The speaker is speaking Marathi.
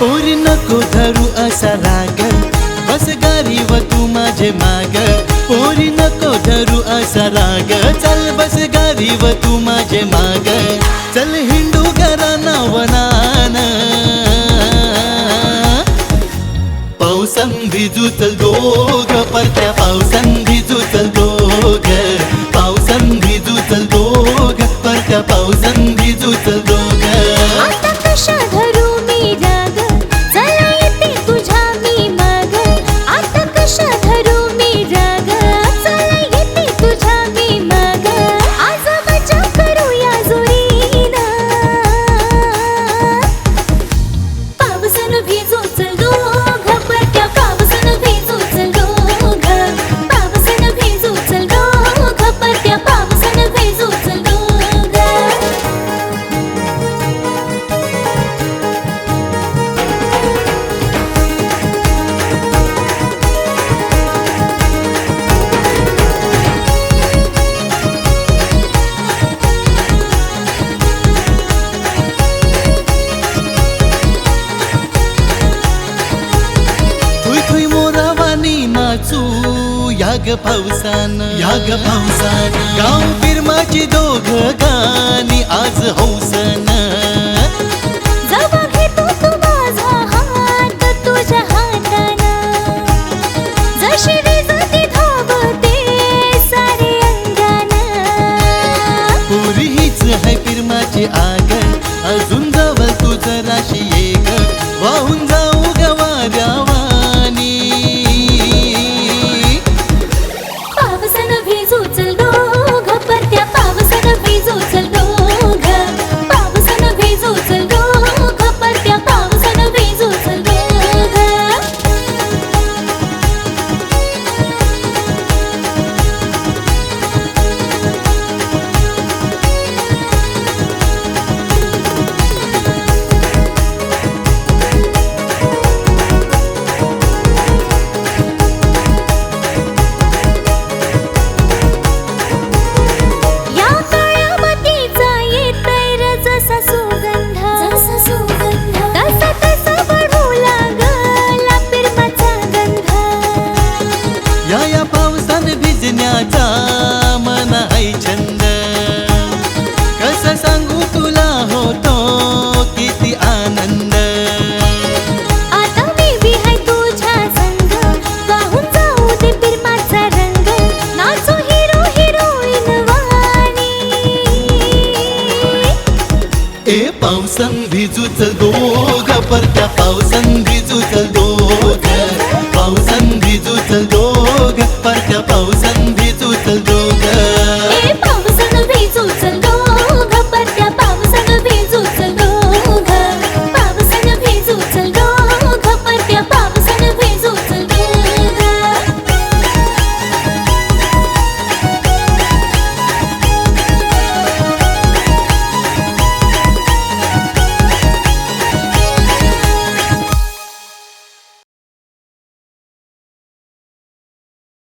पोर नको धरू असा राग. बस गारी व तू माझे माग. पोर नको धरू असा राग. चल बस गारी व तू माझे माग. याग पावसान याग पावसान गाव फिरमाची दोघ गाणी आज हौसन. है फिरमाची आग अजून जवळ तू जराशी ये ग वाहून पावसान भिजण्याचा मन आहे छंद. कसं सांगू तुला होतो किती आनंद. आता मी बी हाय तुझ्या संग. वाहून जाऊ दे पिरमाचा रंग. नाचू हिरो हिरोईन वाणी. ए पावसान भिजू चल दोघ परत्या पावसान भिजू चल दोघ. thousand.